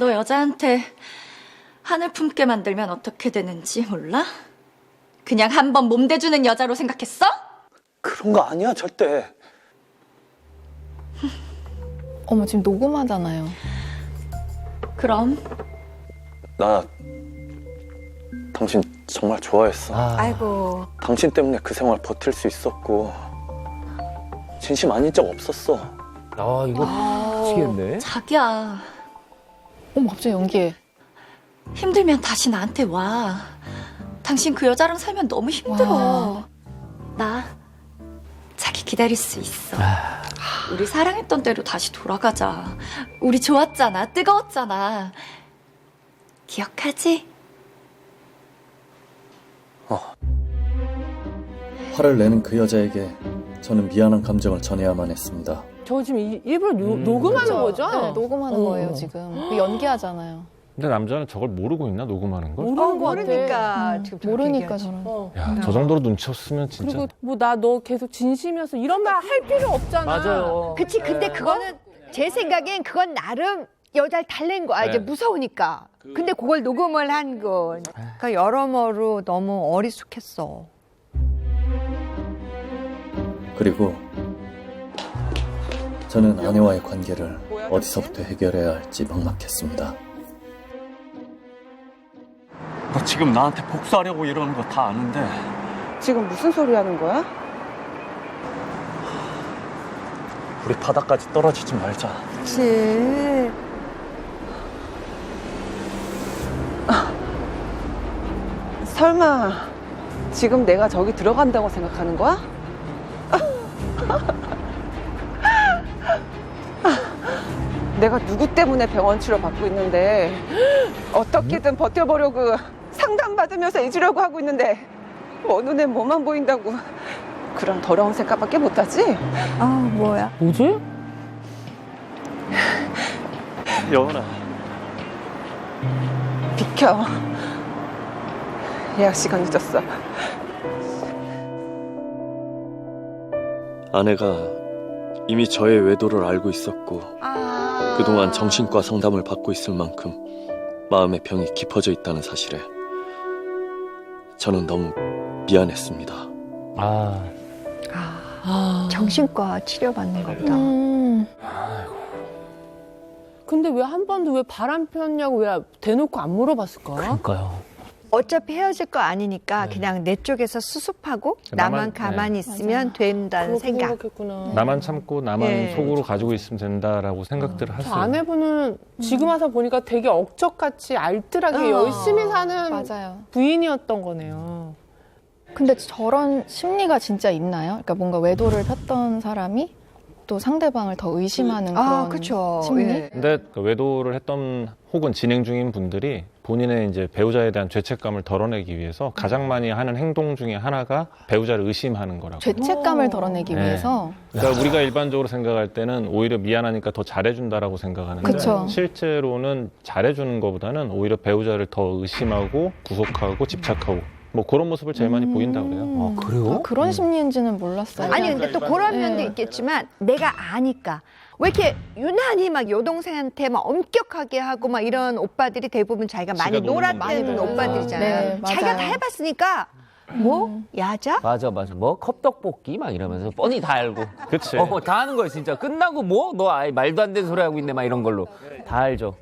너 여자한테 하늘 품게 만들면 어떻게 되는지 몰라? 그냥 한 번 몸대주는 여자로 생각했어? 그런 거 아니야 절대. 어머 지금 녹음하잖아요. 그럼 나 당신 정말 좋아했어. 아이고. 당신 때문에 그 생활 버틸 수 있었고 진심 아닌 적 없었어. 아 이거 미치겠네. 자기야 어머 갑자기 연기해. 힘들면 다시 나한테 와. 당신 그 여자랑 살면 너무 힘들어. 와. 나 자기 기다릴 수 있어. 우리 사랑했던 대로 다시 돌아가자. 우리 좋았잖아. 뜨거웠잖아. 기억하지? 화를 내는 그 여자에게 저는 미안한 감정을 전해야만 했습니다. 저 지금 이- 일부러 요- 음. 녹음하는 그쵸? 거죠? 네, 녹음하는 어. 거예요 지금. 그 연기하잖아요. 근데 남자는 저걸 모르고 있나 녹음하는 걸? 모르는 거 같아. 모르니까 음, 지금 저렇게 모르니까 얘기하지. 저런. 어. 야, 저 정도로 눈치 없으면 진짜. 그리고 뭐 나 너 계속 진심이어서 이런 말 할 필요 없잖아. 맞아요. 그치, 근데 그거는 제 생각엔 그건 나름 여자를 달랜 거야. 이제 네. 무서우니까. 근데 그걸 녹음을 한 건. 그러니까 여러모로 너무 어리숙했어. 그리고 저는 아내와의 관계를 어디서부터 해결해야 할지 막막했습니다. 너 지금 나한테 복수하려고 이러는 거 다 아는데 지금 무슨 소리 하는 거야? 우리 바닥까지 떨어지지 말자. 그치. 설마 지금 내가 저기 들어간다고 생각하는 거야? 내가 누구 때문에 병원 치료 받고 있는데 어떻게든 버텨보려고 상담받으면서 잊으려고 하고 있는데 뭐 눈에 뭐만 보인다고 그런 더러운 생각밖에 못하지? 아, 뭐야. 뭐지? 여은아, 비켜. 예약 시간 늦었어. 아내가 이미 저의 외도를 알고 있었고 아. 그동안 정신과 상담을 받고 있을 만큼 마음의 병이 깊어져 있다는 사실에 저는 너무 미안했습니다. 아 아. 정신과 치료받는 것보다. 음. 근데 왜 한 번도 왜 바람 폈냐고 왜 대놓고 안 물어봤을까? 그러니까요. 어차피 헤어질 거 아니니까 그냥 내 쪽에서 수습하고 나만, 나만, 가만히 네. 있으면 맞아. 된다는 생각. 생각했구나. 나만 참고 나만 예. 속으로 가지고 있으면 된다라고 생각들을 저 했어요. 아내분은 지금 와서 보니까 되게 억척같이 알뜰하게 어. 열심히 사는 맞아요. 부인이었던 거네요. 근데 저런 심리가 진짜 있나요? 그러니까 뭔가 외도를 폈던 사람이 또 상대방을 더 의심하는 아, 그런 그쵸. 심리? 예. 근데 그 외도를 했던 혹은 진행 중인 분들이 본인의 이제 배우자에 대한 죄책감을 덜어내기 위해서 가장 많이 하는 행동 중에 하나가 배우자를 의심하는 거라고. 죄책감을 어. 덜어내기 네. 위해서 그러니까 우리가 일반적으로 생각할 때는 오히려 미안하니까 더 잘해준다라고 생각하는데 그쵸. 실제로는 잘해주는 것보다는 오히려 배우자를 더 의심하고 구속하고 집착하고 뭐 그런 모습을 제일 많이 음. 보인다 그래요. 아 그래요? 아, 그런 심리인지는 몰랐어요. 아니 근데 또 그런 네. 면도 있겠지만 내가 아니까 왜 이렇게 유난히 막 여동생한테 막 엄격하게 하고 막 이런 오빠들이 대부분 자기가 많이 지가 노는 놀았던 놀아요. 오빠들이잖아요. 네, 자기가 맞아요. 다 해봤으니까 뭐 음. 야자? 맞아 맞아. 뭐 컵떡볶이 막 이러면서 뻔히 다 알고. 그치. 어, 다 아는 거예요 진짜. 끝나고 뭐 너 아예 말도 안 되는 소리 하고 있네 막 이런 걸로 다 알죠.